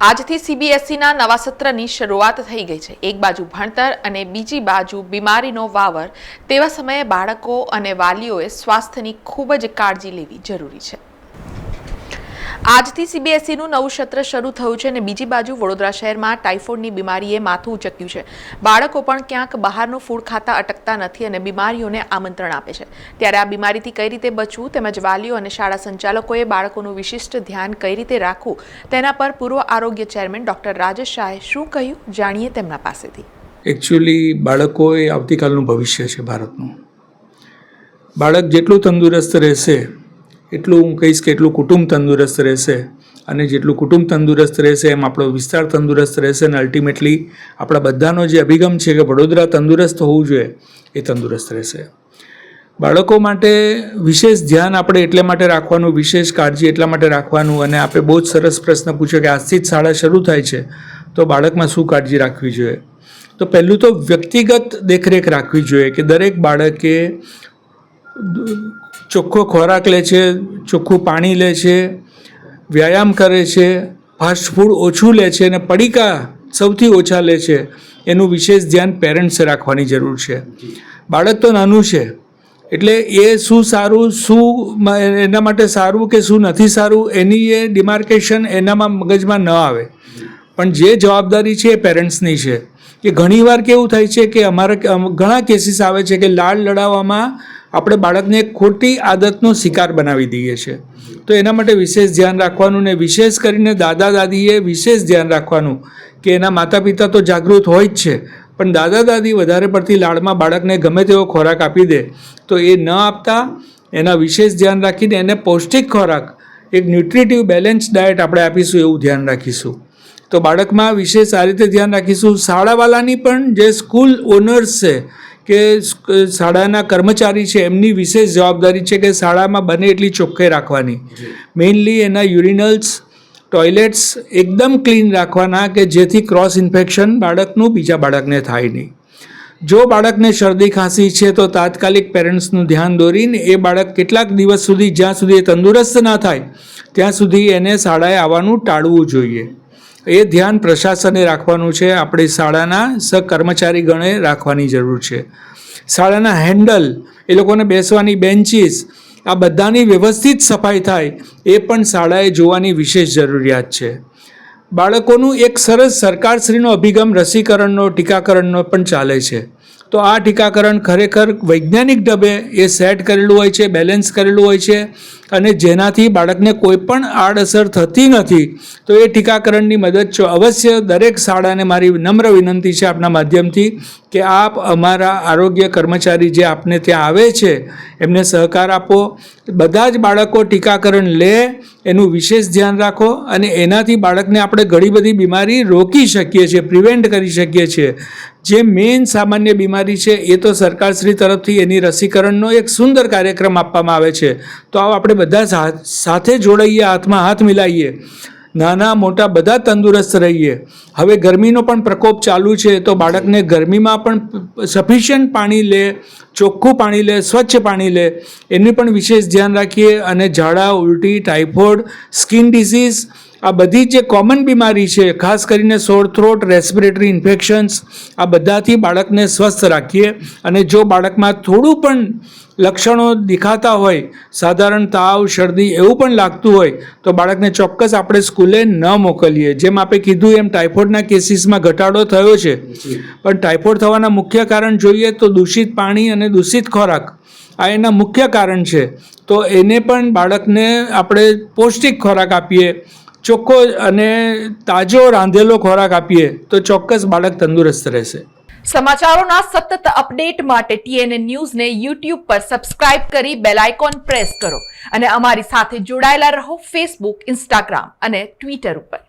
આજથી સીબીએસઈના નવા સત્રની શરૂઆત થઈ ગઈ છે. એક બાજુ ભણતર અને બીજી બાજુ બીમારીનો વાવર. તેવા સમયે બાળકો અને વાલીઓએ સ્વાસ્થ્યની ખૂબ જ કાળજી લેવી જરૂરી છે. આજથી સીબીએસઈનું નવું સત્ર શરૂ થયું છે અને બીજી બાજુ વડોદરા શહેરમાં ટાઇફોઇડની બીમારીએ માથું ઉચક્યું છે. બાળકો પણ ક્યાંક બહારનું ફૂડ ખાતા અટકતા નથી અને બીમારીઓને આમંત્રણ આપે છે. ત્યારે આ બીમારીથી કઈ રીતે બચવું તેમજ વાલીઓ અને શાળા સંચાલકોએ બાળકોનું વિશિષ્ટ ધ્યાન કઈ રીતે રાખવું તેના પર પૂર્વ આરોગ્ય ચેરમેન ડોક્ટર રાજેશ શાહે શું કહ્યું જાણીએ તેમના પાસેથી. એકચ્યુઅલી બાળકો એ આવતીકાલનું ભવિષ્ય છે ભારતનું. બાળક જેટલું તંદુરસ્ત રહેશે એટલું હું કહીશ કે એટલું કુટુંબ તંદુરસ્ત રહેશે અને જેટલું કુટુંબ તંદુરસ્ત રહેશે એમ આપણો વિસ્તાર તંદુરસ્ત રહેશે અને અલ્ટિમેટલી આપણા બધાનો જે અભિગમ છે કે વડોદરા તંદુરસ્ત હોવું જોઈએ, એ તંદુરસ્ત રહેશે. બાળકો માટે વિશેષ ધ્યાન આપણે એટલે માટે રાખવાનું, વિશેષ કાળજી એટલા માટે રાખવાનું અને આપણે બહુ જ સરસ પ્રશ્ન પૂછ્યો કે આજથી જ શાળા શરૂ થાય છે, તો બાળકમાં શું કાળજી રાખવી જોઈએ? તો પહેલું તો વ્યક્તિગત દેખરેખ રાખવી જોઈએ કે દરેક બાળકે ચોખ્ખો ખોરાક લે છે, ચોખ્ખું પાણી લે છે, વ્યાયામ કરે છે, ફાસ્ટ ફૂડ ઓછું લે છે અને પડીકા સૌથી ઓછા લે છે, એનું વિશેષ ધ્યાન પેરેન્ટ્સે રાખવાની જરૂર છે. બાળક તો નાનું છે, એટલે એ શું સારું, શું એના માટે સારું કે શું નથી સારું, એની એ ડિમાર્કેશન એનામાં મગજમાં ન આવે. પણ જે જવાબદારી છે એ પેરેન્ટ્સની છે. કે ઘણીવાર કેવું થાય છે કે અમારા ઘણા કેસીસ આવે છે કે લાડ લડાવવામાં આપણે બાળકને ખોટી આદતનો શિકાર બનાવી દઈએ છીએ. તો એના માટે વિશેષ ધ્યાન રાખવાનું ને વિશેષ કરીને દાદા દાદીએ વિશેષ ધ્યાન રાખવાનું કે એના માતા પિતા તો જાગૃત હોય જ છે, પણ દાદા દાદી વધારે પડતી લાડમાં બાળકને ગમે તેવો ખોરાક આપી દે, તો એ ન આપતા એના વિશેષ ધ્યાન રાખીને એને પૌષ્ટિક ખોરાક, એક ન્યુટ્રિટિવ બેલેન્સ ડાયટ આપણે આપીશું એવું ધ્યાન રાખીશું. તો બાળકમાં વિશેષ આ રીતે ધ્યાન રાખીશું. શાળાવાલાની પણ જે સ્કૂલ ઓનર્સ છે કે શાળાના કર્મચારી છે એમની વિશેષ જવાબદારી છે કે શાળામાં બને એટલી ચોખ્ખાઈ રાખવાની. મેઇનલી એના યુરિનલ્સ ટોયલેટ્સ એકદમ ક્લીન રાખવાના કે જેથી ક્રોસ ઇન્ફેક્શન બાળકનું બીજા બાળકને થાય નહીં. જો બાળકને શરદી ખાંસી છે તો તાત્કાલિક પેરેન્ટ્સનું ધ્યાન દોરીને એ બાળક કેટલાક દિવસ સુધી જ્યાં સુધી એ તંદુરસ્ત ના થાય ત્યાં સુધી એને શાળાએ આવવાનું ટાળવું જોઈએ. એ ધ્યાન પ્રશાસને રાખવાનું છે. આપણે શાળાના સહકર્મચારી ગણે રાખવાની જરૂર છે. શાળાના હેન્ડલ, એ લોકોને બેસવાની બેન્ચીસ, આ બધાની વ્યવસ્થિત સફાઈ થાય, એ પણ શાળાએ જોવાની વિશેષ જરૂરિયાત છે. બાળકોનું એક સરસ સરકારશ્રીનો અભિગમ રસીકરણનો, ટીકાકરણનો પણ ચાલે છે. તો આ ટીકાકરણ ખરેખર વૈજ્ઞાનિક ઢબે એ સેટ કરેલું હોય છે, બેલેન્સ કરેલું હોય છે અને જેનાથી બાળકને કોઈ પણ આડઅસર થતી નથી. તો એ ટીકાકરણની મદદ અવશ્ય. દરેક શાળાને મારી નમ્ર વિનંતી છે આપના માધ્યમથી કે આપ અમારા આરોગ્ય કર્મચારી જે આપને ત્યાં આવે છે, એમને સહકાર આપો. બધા જ બાળકો ટીકાકરણ લે એનું વિશેષ ધ્યાન રાખો અને એનાથી બાળકને આપણે ઘણી બધી બીમારી રોકી શકીએ છીએ પ્રિવેન્ટ કરી શકીએ છીએ. જે મેઇન સામાન્ય બીમારી છે, એ તો સરકારશ્રી તરફથી એની રસીકરણનો એક સુંદર કાર્યક્રમ આપવામાં આવે છે. તો આવો આપણે બધા સાથે જોડાઈએ, હાથમાં હાથ મિલાઈએ. નાના મોટા બધા તંદુરસ્ત રહીએ. હવે ગરમીનો પણ પ્રકોપ ચાલુ છે તો બાળકને ગરમીમાં પણ સફિશિયન્ટ પાણી લે, ચોખ્ખું પાણી લે, સ્વચ્છ પાણી લે, એની પણ વિશેષ ધ્યાન રાખીએ. અને ઝાડા, ઉલટી ટાઇફોઇડ સ્કિન ડિસીઝ આ બધી જે કોમન બીમારી છે, ખાસ કરીને સોર થ્રોટ રેસ્પિરેટરી ઇન્ફેક્શન્સ આ બધાથી બાળકને સ્વસ્થ રાખીએ અને જો બાળકમાં થોડું પણ લક્ષણો દેખાતા હોય, સાધારણ તાવ, શરદી એવું પણ લાગતું હોય, તો બાળકને ચોક્કસ આપણે સ્કૂલે ન મોકલીએ. જેમ આપણે કીધું એમ ટાઇફોઇડના કેસીસમાં ઘટાડો થયો છે. પણ ટાઇફોઇડ થવાના મુખ્ય કારણ જોઈએ તો દૂષિત પાણી અને દૂષિત ખોરાક. આ એના મુખ્ય કારણ છે. તો એને પણ બાળકને આપણે પૌષ્ટિક ખોરાક આપીએ. ચોખ્ખો અને તાજો રાંધેલો ખોરાક આપીએ તો ચોક્કસ બાળક તંદુરસ્ત રહેશે. સમાચારોના સતત અપડેટ માટે ટીએનએ ન્યૂઝને યુટ્યુબ પર સબસ્ક્રાઇબ કરી બેલ આઇકોન પ્રેસ કરો અને અમારી સાથે જોડાયેલા રહો ફેસબુક ઇન્સ્ટાગ્રામ અને ટ્વિટર ઉપર.